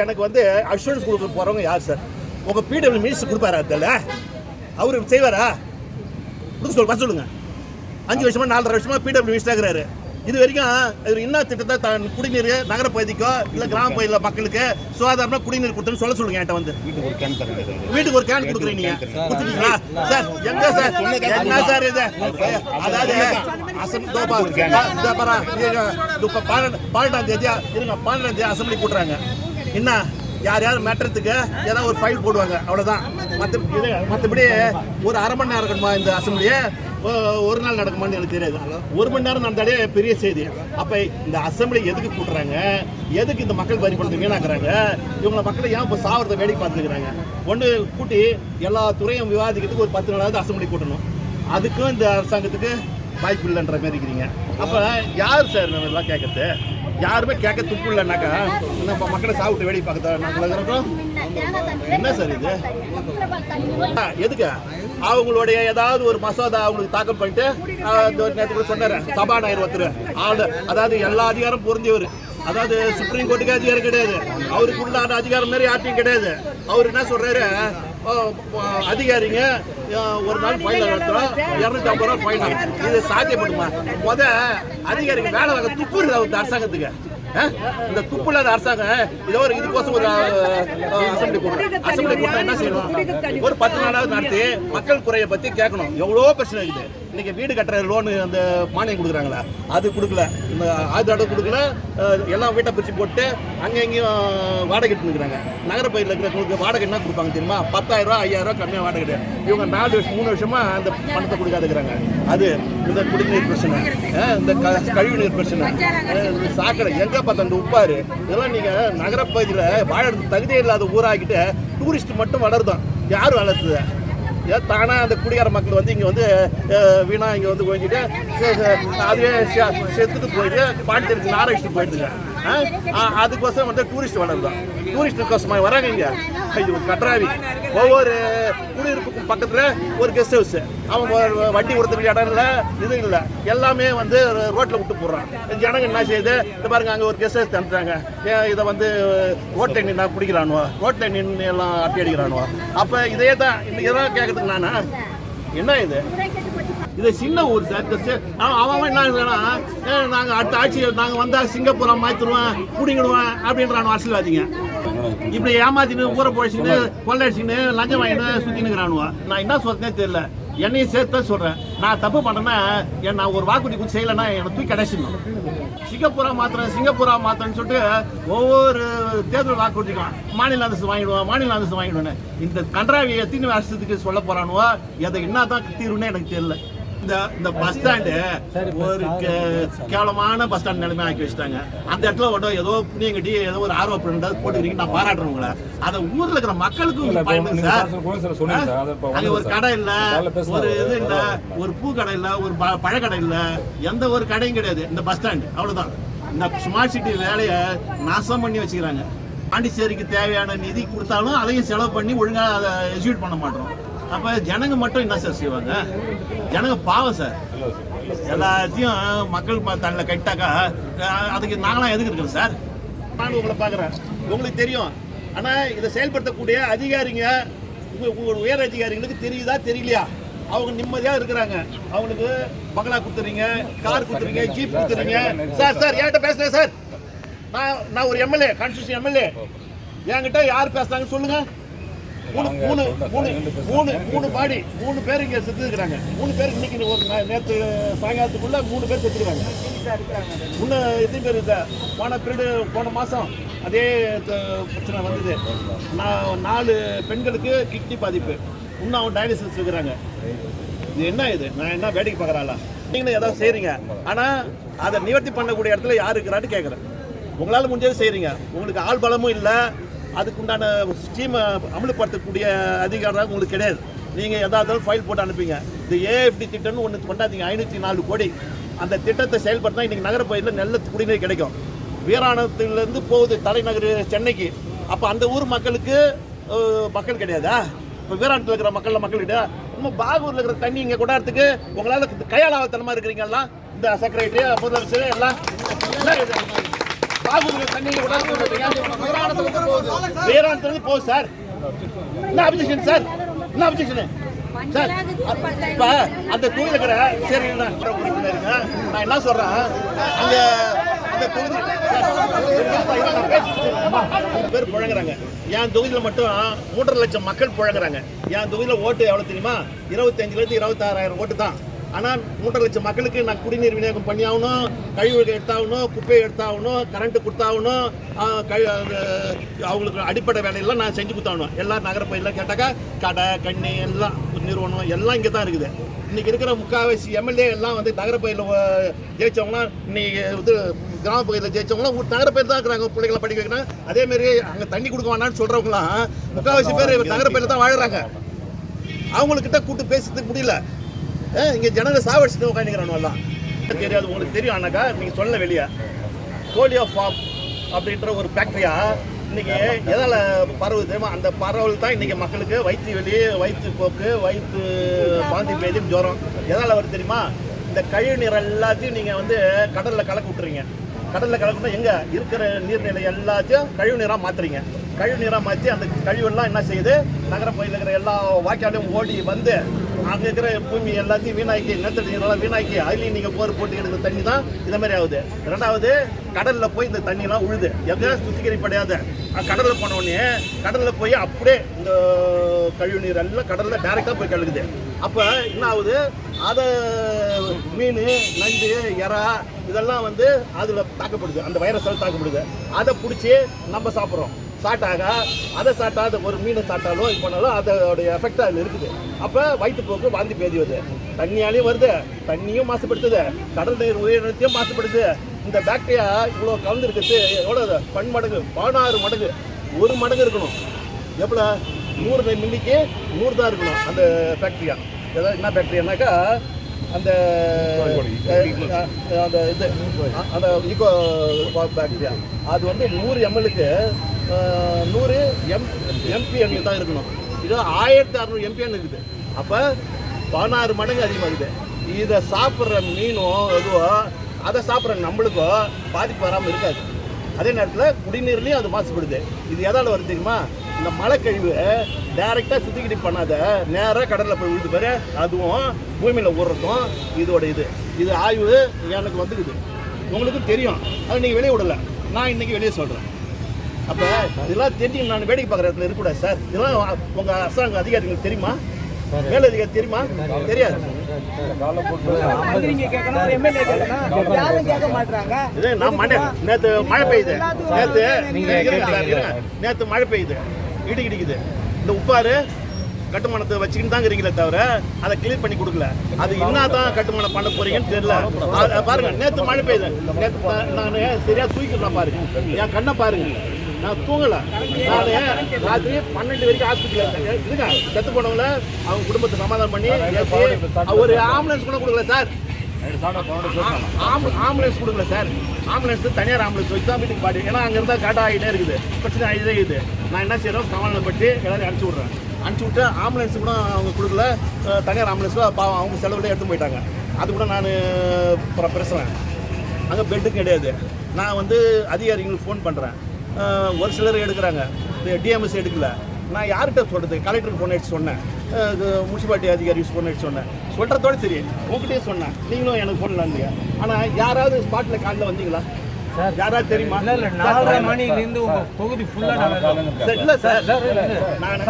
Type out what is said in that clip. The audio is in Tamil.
எனக்கு வந்து அஷூரன்ஸ் கொடுக்க போகிறவங்க யார் சார் உங்கள் பிடபிள்யூ மினிஸ்டர் கொடுப்பாரா அதில் அவர் செய்வாரா? கொடுக்க சொல் வர சொல்லுங்க. அஞ்சு வருஷமா நாலரை வருஷமா பிடபிள்யூ மினிஸ்டர் இருக்கிறாரு இது வரைக்கும் இவர் என்ன திட்டத்தை தான் குடிநீர் நகர பகுதிக்கோ இல்லை கிராம பகுதியில் மக்களுக்கு சுகாதாரமாக குடிநீர் கொடுத்துன்னு சொல்ல சொல்லுங்க என்கிட்ட வந்து. வீட்டுக்கு ஒரு கேன் கொடுக்குறீங்க கொடுத்துட்டீங்களா? சார் எங்க சார் என்ன சார் இது? அதாவது அசம் தோபா இந்த பாரா இப்போ பன்னெண்டு பன்னெண்டாம் தேதியா இருங்க பன்னெண்டாம் தேதி அசம்பிளி கூட்டுறாங்க என்ன? யார் யார் மேட்டறதுக்கு ஏதாவது ஒரு ஃபைல் போடுவாங்க. அவ்வளோதான் மற்ற இது மற்றபடி ஒரு அரை மணி நேரம் இருக்கணுமா இந்த அசம்பிளியே ஒரு நாள் நடக்குமான்னு எனக்கு தெரியாது. ஒரு மணி நேரம் நடந்தாலே பெரிய செய்தி. அப்போ இந்த அசம்பிளி எதுக்கு கூட்டுறாங்க? எதுக்கு இந்த மக்கள் வரி பணத்தை வீணாக்குறாங்க? இவங்களை மக்களை ஏன் இப்போ சாவரத்தை வேடிக்கை பார்த்துக்கிறாங்க? ஒன்று கூட்டி எல்லா துறையும் விவாதிக்கிறதுக்கு ஒரு பத்து நாளாவது அசம்பிளி கூட்டணும். அதுக்கும் இந்த அரசாங்கத்துக்கு வாய்ப்பு இல்லைன்ற மாதிரி இருக்கிறீங்க அப்போ யார் சார் நம்ம எல்லாம் கேட்கறது யாருமே கேட்க துப்பு இல்லைனாக்கா நம்ம மக்களை சாப்பிட்டு வேடிக்கை பார்க்கறதா நாங்கள் இருக்கிறோம் என்ன சார் இது? ஆ, எதுக்கு? அவங்களுடைய ஏதாவது ஒரு மசோதா அவங்களுக்கு தாக்கல் பண்ணிட்டு ஆ, ஒரு நேரத்துக்கு கூட சபாநாயகர் ஒருத்தர். ஆளு. அதாவது எல்லா அதிகாரம் பொருந்தியவர். அதாவது சுப்ரீம் கோர்ட்டுக்கு அதிகாரம் கிடையாது. அவருக்கு உண்டான அதிகாரம் மாதிரி யார்ட்டையும் கிடையாது. அவர் என்ன சொல்றாரு? அதிகாரிங்க ஒரு நாள் ஃபைனல் நடத்துறோம். இரநூத்தி ஐம்பது ரூபா ஃபைனல் இது சாத்தியப்படுமா? முத அதிகாரிங்க வேலை வாங்க துப்பு அந்த அரசாங்கத்துக்கு. ஆ? இந்த துப்பு இல்லாத அரசாங்கம் ஏதோ ஒரு இதுக்கோசம் ஒரு அசம்பிளி கூட்டம் அசம்பிளி கூட்டம் என்ன செய்யணும்? ஒரு பத்து நாளாவது நடத்தி மக்கள் குறையை பத்தி கேட்கணும். எவ்வளோ பிரச்சனை இருக்குது? இன்னைக்கு வீடு கட்டுற லோனு அந்த மானியம் கொடுக்குறாங்களா அது கொடுக்கல. இந்த ஆதாரம் கொடுக்கல எல்லாம் வீட்டை பிரித்து போட்டு அங்கே எங்கேயும் வாடகை இருக்கிறாங்க நகரப்பகுதியில் இருக்கிறவங்களுக்கு வாடகை என்ன கொடுப்பாங்க தெரியுமா? பத்தாயிரம் ரூபா ஐயாயிரம் ரூபா கம்மியாக வாடகை கிடையாது. இவங்க நாலு வருஷம் மூணு வருஷமா அந்த பணத்தை கொடுக்காதுக்கிறாங்க அது இந்த குடிநீர் பிரச்சனை இந்த க- கழிவுநீர் பிரச்சனை சாக்கடை எங்கே பார்த்தா அந்த உப்பாரு. இதெல்லாம் நீங்கள் நகரப்பகுதியில் வாழறதுக்கு தகுதியே இல்லாத ஊராகிட்டு டூரிஸ்ட் மட்டும் வளருதான். யார் வளர்த்துது? தானாக அந்த குடிகார மக்கள் வந்து இங்கே வந்து வீணாக இங்கே வந்து கொஞ்சிட்டு அதுவே செத்துட்டு போயிட்டு பாண்டிச்சேரிக்கு நாராயணிட்டு போயிடுதுங்க. ஆ? அதுக்கோசரம் வந்து டூரிஸ்ட் வளர்ந்தோம் டூரிஸ்ட் கோசமாக வராங்க இங்கே. ஐயோ கட்ராவி ஒவ்வொரு குடியிருப்புக்கும் பக்கத்தில் ஒரு கெஸ்ட் ஹவுஸ் அவன் ஒரு வண்டி ஒருத்தருக்கு இடம் இல்லை இது இல்லை எல்லாமே வந்து ரோட்டில் விட்டு போடுறான் ஜனங்க என்ன செய்யுது? இது பாருங்க அங்கே ஒரு கெஸ்ட் ஹவுஸ் தந்துட்டாங்க. ஏன் இதை வந்து ரோட்டில் நின்று பிடிக்கிறானுவோ ரோட்டில் நின்று எல்லாம் அட்டி அடிக்கிறானுவோ? அப்போ இதே தான் இந்த இதெல்லாம் கேட்கறதுக்கு நானா? என்ன இது? இது சின்ன ஊர் சார் அவன் அவன் என்ன சொல்றான், நாங்கள் அடுத்த ஆட்சி நாங்கள் வந்தால் சிங்கப்பூரை மாற்றிடுவேன் பிடிங்கிடுவேன் அப்படின்றான் அரசியல்வாதிங்க. இப்படி ஏமாத்தின்னு ஊரை போயிச்சுன்னு கொள்ளடிச்சுன்னு லஞ்சம் வாங்கின்னு சுத்தினுக்கிறானுவா நான் என்ன சொல்றேனே தெரியல. என்னையும் சேர்த்து தான் சொல்றேன். நான் தப்பு பண்ணேன்னா என் நான் ஒரு வாக்குறுதி கொடுத்து செய்யலைன்னா என்னை தூக்கி கிடைச்சிடணும் சிங்கப்பூரா மாத்திரம் சிங்கப்பூரா மாத்திரம்னு சொல்லிட்டு ஒவ்வொரு தேர்தல் வாக்குறுதிக்கலாம் மாநில அந்தஸ்து வாங்கிடுவோம் மாநில அந்தஸ்து வாங்கிடுவேன் இந்த கன்றாவி எத்தனை வருஷத்துக்கு சொல்ல போறானுவோ? எதை என்ன தான் தீர்வுன்னு எனக்கு தெரியல. இந்த இந்த பஸ் ஸ்டாண்டு ஒரு கேவலமான பஸ் ஸ்டாண்ட் நிலைமை ஆக்கி வச்சுட்டாங்க. அந்த இடத்துல ஒன்றும் ஏதோ புண்ணியங்கட்டி ஏதோ ஒரு ஆர்வம் போட்டுக்கிறீங்க நான் பாராட்டுறேன் உங்களை. அதை ஊர்ல இருக்கிற மக்களுக்கும் சார். அங்க வந்து ஒரு. கடை இல்ல. ஒரு இது இல்ல ஒரு பூ கடை இல்ல ஒரு பழக்கடை இல்ல எந்த ஒரு கடையும் கிடையாது. இந்த பஸ் ஸ்டாண்ட் அவ்வளவுதான். இந்த ஸ்மார்ட் சிட்டி வேலையை நாசம் பண்ணி வச்சுக்கிறாங்க. பாண்டிச்சேரிக்கு தேவையான நிதி கொடுத்தாலும் அதையும் செலவு பண்ணி ஒழுங்கா அதை எக்ஸிக்யூட் பண்ண மாட்டோம். அப்ப ஜனங்க மட்டும் என்ன சார் செய்வாங்க? ஜனங்க பாவம் சார். எல்லாத்தையும் மக்கள் தன்னில் கட்டாக்கா அதுக்கு நாங்களாம் எதுக்கு இருக்கிறோம் சார்? நான் உங்களை பார்க்குறேன். உங்களுக்கு தெரியும். ஆனால் இதை செயல்படுத்தக்கூடிய அதிகாரிங்க உங்கள் உயர் அதிகாரிகளுக்கு தெரியுதா தெரியலையா? அவங்க நிம்மதியாக இருக்கிறாங்க. அவங்களுக்கு பங்களா கொடுத்துறீங்க கார் கொடுத்துறீங்க ஜீப் கொடுத்துறீங்க. சார் சார் என்கிட்ட பேசுகிறேன் சார். நான் நான் ஒரு எம்எல்ஏ கான்ஸ்டியூஷன் எம்எல்ஏ என்கிட்ட யார் பேசுகிறாங்கன்னு சொல்லுங்கள் மூணு மூணு மூணு மூணு மூணு பாடி மூணு பேர் இங்க செத்து இருக்கிறாங்க மூணு பேர் இன்னைக்கு ஒரு நே- நேத்து சாயங்காலத்துக்குள்ள மூணு பேர் செத்துருக்காங்க. இன்னும் எத்தனை பேர் இந்த போன பீரியடு போன மாசம் அதே பிரச்சனை வந்தது. நான் நாலு பெண்களுக்கு கிட்னி பாதிப்பு. இன்னும் அவன் டயாலிசிஸ் இருக்கிறாங்க. இது என்ன இது? நான் என்ன வேடிக்கை பார்க்குறாளா நீங்களும் ஏதாவது செய்றீங்க. ஆனா அதை நிவர்த்தி பண்ணக்கூடிய இடத்துல யார் இருக்கிறான்னு கேட்குறேன் உங்களால் முடிஞ்சது செய்றீங்க. உங்களுக்கு ஆள் பலமும் இல்லை. அதுக்குண்டான ஸ்கீமை அமலுப்படுத்தக்கூடிய அதிகாரம் உங்களுக்கு கிடையாது. நீங்கள் எதாவது ஃபைல் போட்டு அனுப்பிங்க. இந்த ஏஎஃப்டி திட்டம்னு ஒன்று கொண்டாந்தீங்க. ஐநூற்றி நாலு கோடி. அந்த திட்டத்தை செயல்படுத்தினா இன்றைக்கி நகரப்பகுதியில் நல்ல குடிநீர் கிடைக்கும். வீராணத்துலேருந்து போகுது தலைநகர் சென்னைக்கு. அப்போ அந்த ஊர் மக்களுக்கு மக்கள் கிடையாதா? இப்போ வீராணத்தில் இருக்கிற மக்கள் மக்கள் கிடையாது இன்னும் பாகூரில் இருக்கிற தண்ணி இங்கே கொண்டாடுறதுக்கு உங்களால் கையாளாவத்தனமாக இருக்கிறீங்கல்லாம் இந்த செக்ரட்டரி முதலமைச்சர் எல்லாம் என்ன இது? போகுது. சார். என்ன அப்ஜெக்ஷன் சார்? என்ன அப்ஜெக்ஷன் சார் இப்ப அந்த தொகுதியில் இருக்கிற சரி நான் உறுப்பினருங்க நான் என்ன சொல்றேன்? அந்த அந்த தொகுதி பேர் புழங்குறாங்க. என் தொகுதியில் மட்டும் மூன்றரை லட்சம் மக்கள் புழங்குறாங்க. என் தொகுதியில் ஓட்டு எவ்வளோ தெரியுமா? இருபத்தஞ்சுலேருந்து இருபத்தாறாயிரம் ஓட்டு தான். ஆனால் மூன்றரை லட்சம் மக்களுக்கு நான் குடிநீர் விநியோகம் பண்ணியாகணும் கழிவுகள் எடுத்தாகணும் குப்பை எடுத்தாகணும் கரண்ட்டு கொடுத்தாகணும் அவங்களுக்கு அடிப்படை வேலையெல்லாம் நான் செஞ்சு கொடுத்தாகணும். எல்லாம் நகரப்பயிலாம் கேட்டாக்கா கடை கண்ணி எல்லாம் நிறுவனம் எல்லாம் இங்கே தான் இருக்குது. இன்றைக்கி இருக்கிற முக்கால்வாசி எம்எல்ஏ எல்லாம் வந்து நகரப்பயிரில் ஜெயித்தவங்களாம் இன்னைக்கு இது கிராம பகுதியில் ஜெயிச்சவங்களாம் ஊர் தான் இருக்கிறாங்க பிள்ளைகளை படிக்க வைக்கணும். அதே அங்கே தண்ணி கொடுக்க வேணாம்னு சொல்கிறவங்களாம் முக்கால்வாசி பேர் நகரப்பயிரில் தான் வாழ்கிறாங்க அவங்கக்கிட்ட கூட்டு பேசுறதுக்கு முடியல. இங்க ஜனங்க சாவடிச்சுட்டு உட்காந்துக்கிறானுலாம் தெரியாது உங்களுக்கு தெரியும் ஆனாக்கா நீங்க சொல்ல வெளியே. போலியோ ஃபார்ம் அப்படின்ற ஒரு ஃபேக்டரியா இன்னைக்கு எதால பரவுது தெரியுமா? அந்த பரவல் தான் இன்னைக்கு மக்களுக்கு வயிற்று வெளி வயிற்று போக்கு வயிற்று பாந்தி பேதி ஜுரம். எதால வருது தெரியுமா? இந்த கழிவு நீர் எல்லாத்தையும் நீங்க வந்து கடல்ல கலக்க விட்டுறீங்க. கடல்ல கலக்கணும் எங்க? இருக்கிற நீர்நிலை எல்லாத்தையும் கழிவு நீராக மாத்துறீங்க. கழிவு நீராக மாற்றி அந்த கழிவெல்லாம் என்ன செய்யுது? நகர பகுதியில் இருக்கிற எல்லா வாய்க்காலையும் ஓடி வந்து அங்கே இருக்கிற பூமி எல்லாத்தையும் வீணாக்கி நிலத்தடி நீரெல்லாம் வீணாக்கி அதுலேயும் நீங்கள் போர் போட்டு எடுக்கிற தண்ணி தான் இந்த மாதிரி ஆகுது. ரெண்டாவது கடலில் போய் இந்த தண்ணிலாம் உழுது. எங்கேயா சுத்திகரிப்படையாது கடலில் போனோடனே கடலில் போய் அப்படியே இந்த கழிவு நீர் எல்லாம் கடலில் டேரெக்டாக போய் கலக்குது. அப்போ என்ன ஆகுது? அதை மீன் நண்டு இறா இதெல்லாம் வந்து அதில் தாக்கப்படுது. அந்த வைரஸால் தாக்கப்படுது. அதை பிடிச்சி நம்ம சாப்பிட்றோம். சாட்டாக அதை சாட்டாத ஒரு மீனை சாப்பிட்டாலும் இது பண்ணாலும் அதோடைய எஃபெக்ட் அதில் இருக்குது. அப்போ வயிற்றுப்போக்கு வாந்தி பேதி வருது தண்ணியாலையும் வருது. தண்ணியும் மாசுபடுத்துது. கடல் நீர் உயிரினத்தையும் மாசுபடுது. இந்த பாக்டீரியா இவ்வளோ கலந்துருக்குது. எவ்வளோ பன்மடங்கு பதினாறு மடங்கு. ஒரு மடங்கு இருக்கணும். எவ்வளோ நூறு மில்லிக்கு நூறு தான் இருக்கணும் அந்த ஃபேக்ட்ரியா ஏதாவது என்ன ஃபேக்ட்ரியானாக்கா அந்த அந்த இது அந்த ஈகோ பாக்டீரியா அது வந்து நூறு எம்எல்க்கு நூறு எம் எம்பிஎன் தான் இருக்கணும். இது ஆயிரத்தி அறநூறு எம்பிஎன் இருக்குது. அப்போ பதினாறு மடங்கு அதிகமாகுது. இதை சாப்பிட்ற மீனும் எதுவோ அதை சாப்பிட்ற நம்மளுக்கோ பாதிப்பு வராமல் இருக்காது. அதே நேரத்தில் குடிநீர்லையும் அது மாசுபடுது. இது எதால் வருது தெரியுமா? இந்த மழை கழிவு டைரெக்டாக சுத்திக்கிட்டு பண்ணாத நேராக கடலில் போய் விழுது பாரு. அதுவும் பூமியில் ஊறுறதும் இதோட இது. இது ஆய்வு எனக்கு வந்துக்குது. உங்களுக்கும் தெரியும். அதை நீங்கள் வெளியே விடலை. நான் இன்னைக்கு வெளியே சொல்கிறேன் அப்போ இதெல்லாம் தெரிஞ்சு நான் வேடிக்கை பார்க்குற இடத்துல இருக்கக்கூடாது சார். இதெல்லாம் உங்கள் அரசாங்க அதிகாரிகளுக்கு தெரியுமா? மேலதிகாரி தெரியுமா? தெரியாது. நான் மழை நேத்து மழை பெய்யுது. இருங்க. நேத்து மழை பெய்யுது. இடி இடிக்குது. இந்த உப்பாரு கட்டுமானத்தை வச்சுக்கிட்டு தான் இருக்கீங்களே தவிர அதை கிளியர் பண்ணி கொடுக்கல. அது என்ன தான் கட்டுமானம் பண்ண போறீங்கன்னு தெரியல. பாருங்க நேத்து மழை பெய்யுது. நான் சரியா தூக்கிக்கலாம் பாருங்க. என் கண்ணை பாருங்க. நான் தூங்கல. நான் ராத்திரி பன்னெண்டு வரைக்கும் ஹாஸ்பிட்டல் இருங்க செத்து போனவங்கள அவங்க குடும்பத்தை சமாதானம் பண்ணி ஒரு ஆம்புலன்ஸ் கூட கொடுக்கல சார். ஆம்பு- ஆம்புலன்ஸ் கொடுக்கல சார். ஆம்புலன்ஸ் தனியார் ஆம்புலன்ஸ் வச்சு தான் வீட்டுக்கு பாடி. ஏன்னா அங்கே இருந்தால் காட்டா ஆகிட்டே இருக்குது. பிரச்சனை ஆகிட்டே இருக்குது. நான் என்ன செய்யறோம் சமாதானப்பட்டு எல்லாரையும் அனுப்பிச்சி விட்றேன். அனுப்பிச்சி விட்டு ஆம்புலன்ஸ் கூட அவங்க கொடுக்கல. தனியார் ஆம்புலன்ஸில் பாவம் அவங்க செலவில் எடுத்து போயிட்டாங்க. அது கூட நான் பேசுகிறேன் அங்கே பெட்டு கிடையாது. நான் வந்து அதிகாரிகளுக்கு ஃபோன் பண்ணுறேன் ஒரு சிலர் எடுக்கிறாங்க. டிஎம்எஸ் எடுக்கல. நான் யார்கிட்ட சொல்கிறது கலெக்டருக்கு ஃபோன் அடிச்சு சொன்னேன். முனிசிபாலிட்டி அதிகாரி ஃபோன் அடிச்சு சொன்னேன். சொல்கிறதோட சரி உங்ககிட்டயே சொன்னேன். நீங்களும் எனக்கு ஃபோன் இருந்தீங்க. ஆனால் யாராவது ஸ்பாட்டில் காலையில் வந்தீங்களா? யாராவது தெரியுமா? இல்ல நாலரை மணில இருந்து உங்க தொகுதி ஃபுல்லா நாங்க சார், இல்லை சார். நான்